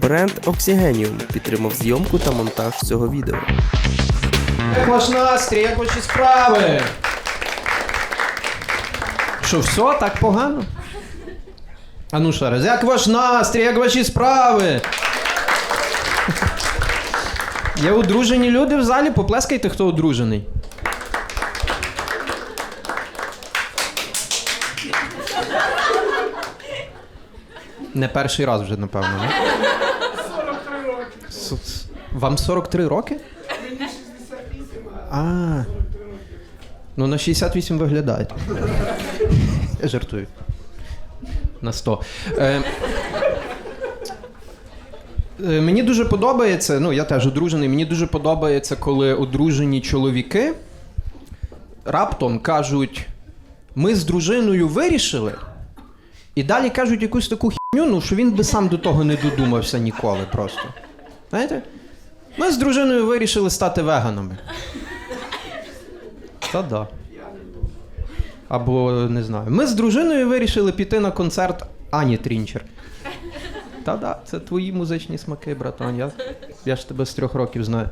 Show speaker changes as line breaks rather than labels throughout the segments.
Бренд Oxygenium підтримав зйомку та монтаж цього відео.
Як ваш настрій, як ваші справи? Що, все так погано? А ну ще раз, як ваш настрій, як ваші справи? Є одружені люди в залі, поплескайте, хто одружений. Не перший раз вже, напевно, не? 43 роки. Вам 43 роки? А. Ну на 68 виглядають. Я жартую. На 100. Е, е, мені дуже подобається, ну я теж одружений, мені дуже подобається, коли одружені чоловіки раптом кажуть: ми з дружиною вирішили, і далі кажуть якусь таку хіню, ну що він би сам до того не додумався ніколи просто. Знаєте? Ми з дружиною вирішили стати веганами. Та да. Або не знаю. Ми з дружиною вирішили піти на концерт Ані Трінчер. Та да, це твої музичні смаки, братан. Я, я ж тебе з трьох років знаю.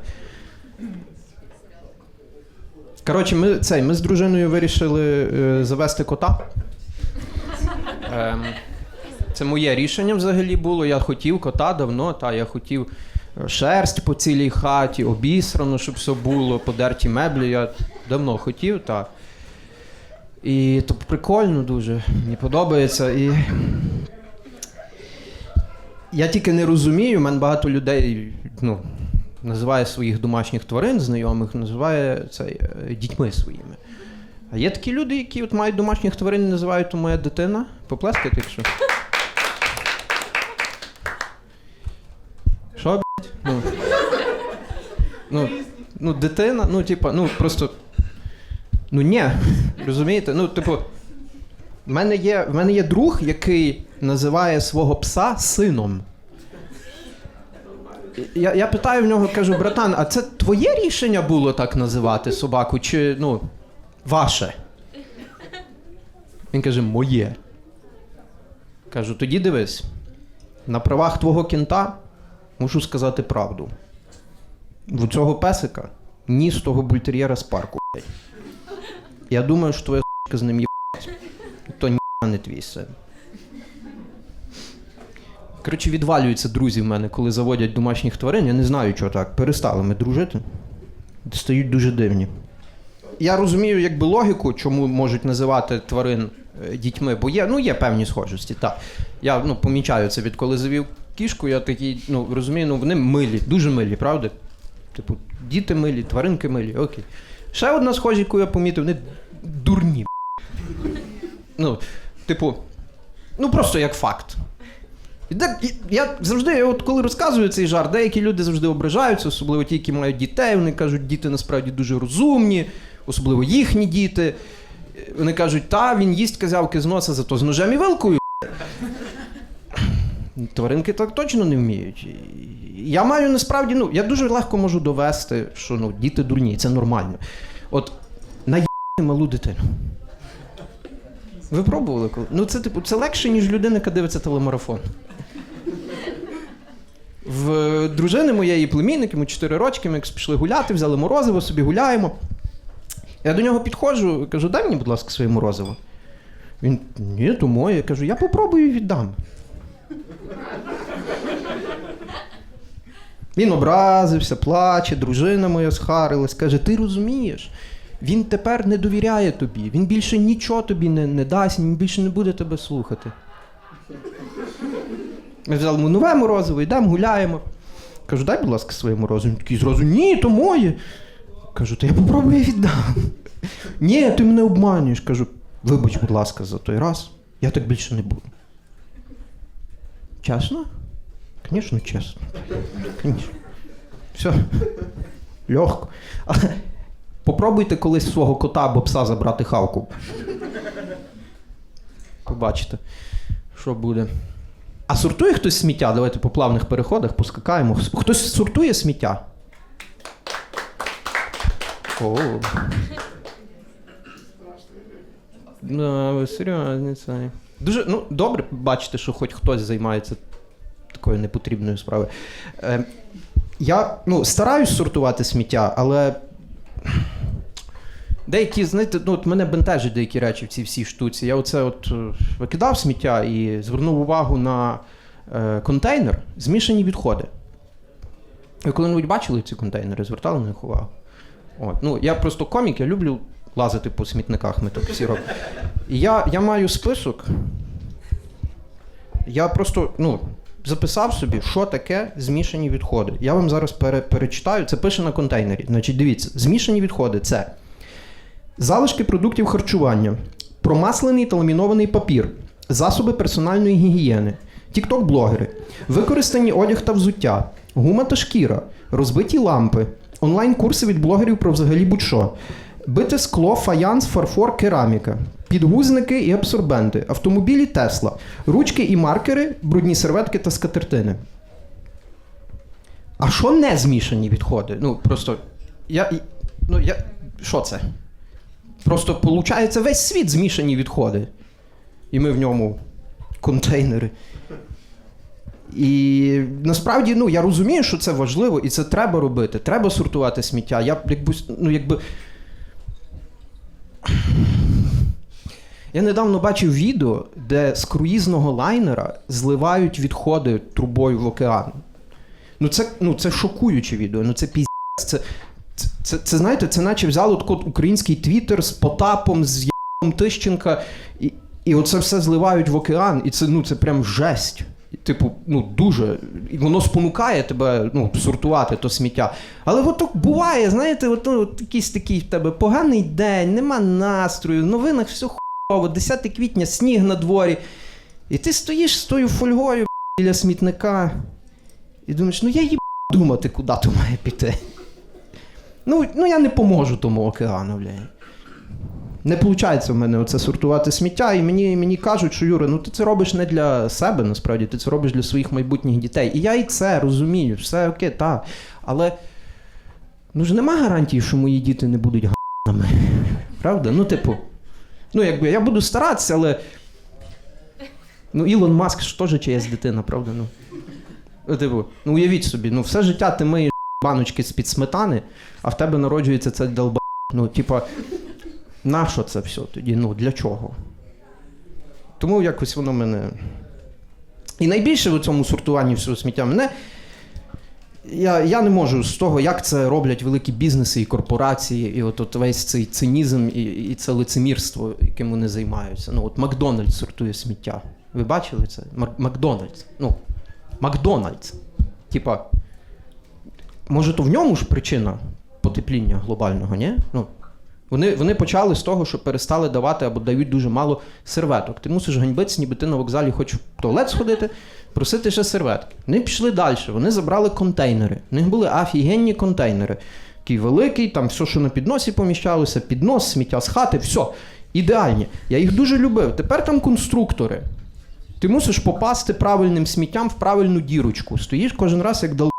Коротше, ми, цей, ми з дружиною вирішили е, завести кота. Ем, це моє рішення взагалі було. Я хотів кота давно, та я хотів е, шерсть по цілій хаті, обісрано, щоб все було, подерті меблі. Я давно хотів, так. І то прикольно дуже, мені подобається. І... Я тільки не розумію, в мене багато людей ну, називає своїх домашніх тварин, знайомих, називає це е, дітьми своїми. А є такі люди, які от мають домашніх тварин і називають то моя дитина. Поплескайте, якщо. Що, блядь? Ну, ну, ну, дитина, ну, типа, ну просто. Ну ні, розумієте? Ну, типу, в мене є, в мене є друг, який називає свого пса сином. Я, я питаю в нього, кажу, братан, а це твоє рішення було так називати собаку, чи ну, ваше? Він каже, моє. Кажу, тоді дивись, на правах твого кінта мушу сказати правду. В цього песика ніс того бультер'єра з парку. Я думаю, що твоя с**ка з ним їбать. То ні не твій син. Коротше, відвалюються друзі в мене, коли заводять домашніх тварин. Я не знаю, чого так. Перестали ми дружити. Стають дуже дивні. Я розумію, якби логіку, чому можуть називати тварин е, дітьми, бо є, ну, є певні схожості. Так. Я ну, помічаю це, відколи завів кішку, я такий, ну, розумію, ну вони милі, дуже милі, правда? Типу, діти милі, тваринки милі, окей. Ще одна схожість, яку я помітив, вони дурні. Ну, типу, ну просто як факт. І так, я завжди, я от коли розказую цей жарт, деякі люди завжди ображаються, особливо ті, які мають дітей. Вони кажуть, діти насправді дуже розумні, особливо їхні діти. Вони кажуть, та він їсть козявки з носа, зато з ножем і вилкою. Тваринки так точно не вміють. Я маю насправді, ну, я дуже легко можу довести, що ну, діти дурні, це нормально. От наїбати малу дитину. Ви пробували коли? Ну, це типу, це легше, ніж людина, яка дивиться телемарафон. В дружини моєї племінники, ми 4 рочки, ми пішли гуляти, взяли морозиво, собі гуляємо. Я до нього підходжу, кажу, дай мені, будь ласка, своє морозиво. Він, ні, то моє. Я кажу, я попробую і віддам. Він образився, плаче, дружина моя схарилась, каже: ти розумієш, він тепер не довіряє тобі, він більше нічого тобі не, не дасть, він більше не буде тебе слухати. Ми взяли йому нове морозиво, йдемо, гуляємо. Кажу, дай, будь ласка, своє морозиво. Він такий зразу, ні, то моє. Кажу, то я попробую і віддам. Ні, ти мене обманюєш. Кажу, вибач, будь ласка, за той раз, я так більше не буду. Чесно? Звісно, чесно. Все. Легко. Попробуйте колись свого кота або пса забрати хавку. Побачите, що буде. А сортує хтось сміття? Давайте по плавних переходах поскакаємо. Хтось сортує сміття? О. Ну, ви серйозні це. Дуже ну, добре бачити, що хоч хтось займається такою непотрібною справою. Е, я ну, стараюсь сортувати сміття, але деякі, знаєте, ну, от мене бентежать деякі речі в цій всій штуці. Я оце от е, викидав сміття і звернув увагу на е, контейнер змішані відходи. Ви коли-небудь бачили ці контейнери, звертали на них увагу? От. Ну, я просто комік, я люблю лазити по смітниках, ми я, я маю список. Я просто ну, записав собі, що таке змішані відходи. Я вам зараз пере, перечитаю, це пише на контейнері. Значить, дивіться, змішані відходи це залишки продуктів харчування, промаслений та ламінований папір, засоби персональної гігієни, тікток-блогери, використані одяг та взуття, гума та шкіра, розбиті лампи, онлайн-курси від блогерів про взагалі будь-що, бите скло, фаянс, фарфор, кераміка, підгузники і абсорбенти, автомобілі Тесла, ручки і маркери, брудні серветки та скатертини. А що не змішані відходи? Ну, просто. Я. Ну, я. Що це? Просто виходить весь світ змішані відходи. І ми в ньому контейнери. І насправді ну, я розумію, що це важливо, і це треба робити. Треба сортувати сміття. Я якби, ну, якби... Я недавно бачив відео, де з круїзного лайнера зливають відходи трубою в океан. Ну це, ну, це шокуюче відео, ну це піздець. Це, це, це, це знаєте, це наче взяли от український твіттер з Потапом, з Тищенка, і, і оце все зливають в океан, і це, ну, це прям жесть. Типу, ну дуже. І воно спонукає тебе ну, сортувати то сміття. Але от так буває, знаєте, от, ну, от якийсь такий в тебе поганий день, нема настрою, в новинах все хуйово, 10 квітня, сніг на дворі. І ти стоїш з тою фольгою біля смітника і думаєш, ну я їб думати, куди то має піти. Ну, ну я не поможу тому океану, блядь. Не виходить в мене оце сортувати сміття, і мені, мені кажуть, що Юра, ну ти це робиш не для себе, насправді, ти це робиш для своїх майбутніх дітей. І я і це розумію, все окей, так. Але ну ж нема гарантії, що мої діти не будуть ганами. Правда? Ну, типу, ну якби я буду старатися, але. Ну, Ілон Маск ж теж чиясь дитина, правда? Ну, Ну, типу, ну уявіть собі, ну все життя ти миєш баночки з-під сметани, а в тебе народжується це долба. Ну, типа, нащо це все тоді? Ну, для чого? Тому якось воно мене. І найбільше в цьому сортуванні всього сміття мене. Я, я не можу з того, як це роблять великі бізнеси і корпорації, і от, от весь цей цинізм і, і це лицемірство, яким вони займаються. Ну, от Макдональдс сортує сміття. Ви бачили це? Макдональдс. Ну, Макдональдс. Типа, може, то в ньому ж причина потепління глобального, ні? Ну, вони, вони почали з того, що перестали давати або дають дуже мало серветок. Ти мусиш ганьбитися, ніби ти на вокзалі хочеш в туалет сходити, просити ще серветки. Вони пішли далі, вони забрали контейнери. У них були офігенні контейнери. Такий великий, там все, що на підносі поміщалося, піднос, сміття з хати, все. Ідеальні. Я їх дуже любив. Тепер там конструктори. Ти мусиш попасти правильним сміттям в правильну дірочку. Стоїш кожен раз, як дал.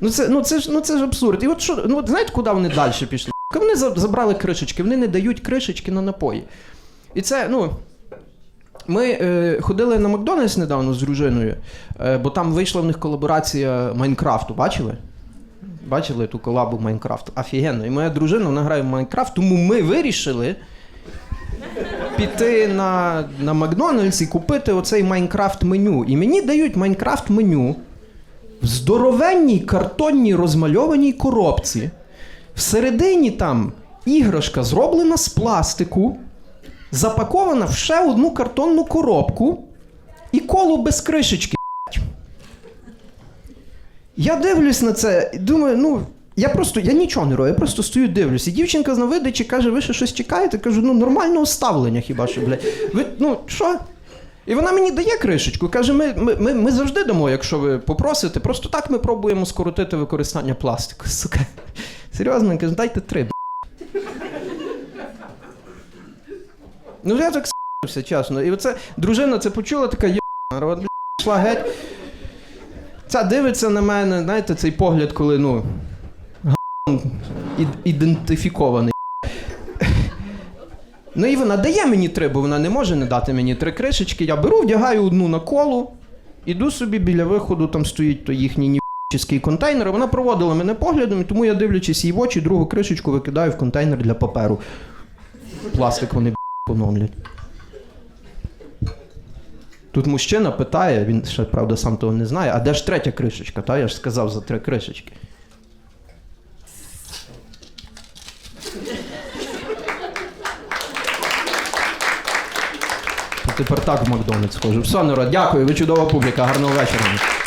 Ну це, ну, це, ж, ну це ж абсурд. І от що, ну, знаєте, куди вони далі пішли? Вони забрали кришечки, вони не дають кришечки на напої. І це, ну. Ми е, ходили на Макдональдс недавно з дружиною, е, бо там вийшла в них колаборація Майнкрафту. Бачили? Бачили ту колабу Майнкрафт? Офігенно. І моя дружина вона грає в Майнкрафт, тому ми вирішили піти на, на Макдональдс і купити оцей Майнкрафт меню. І мені дають Майнкрафт меню в здоровенній картонній розмальованій коробці. Всередині там іграшка зроблена з пластику, запакована в ще одну картонну коробку і коло без кришечки. Я дивлюсь на це і думаю, ну. Я просто я нічого не роблю, я просто стою дивлюсь. І дівчинка на видачі каже, ви ще щось чекаєте? Кажу, ну нормального ставлення хіба що, блядь. Ви, ну, що? І вона мені дає кришечку, каже: ми, ми, ми, ми завжди дамо, якщо ви попросите. Просто так ми пробуємо скоротити використання пластику. Сука. Серйозно, каже, дайте три. б***». Ну я так с***вся, чесно. І оце дружина це почула, така є б***, пішла геть. Ця дивиться на мене, знаєте, цей погляд, коли, ну. г***н ідентифікований. Ну і вона дає мені три, бо вона не може не дати мені три кришечки. Я беру, вдягаю одну на колу, іду собі біля виходу, там стоїть то їхній нівчиський контейнер. Вона проводила мене поглядом, і тому я, дивлячись їй в очі, другу кришечку викидаю в контейнер для паперу. Пластик вони поновлять. Тут мужчина питає, він ще, правда, сам того не знає, а де ж третя кришечка? Та? Я ж сказав за три кришечки. Тепер так в Макдональдс схожу. Все, народ, дякую, ви чудова публіка, гарного вечора.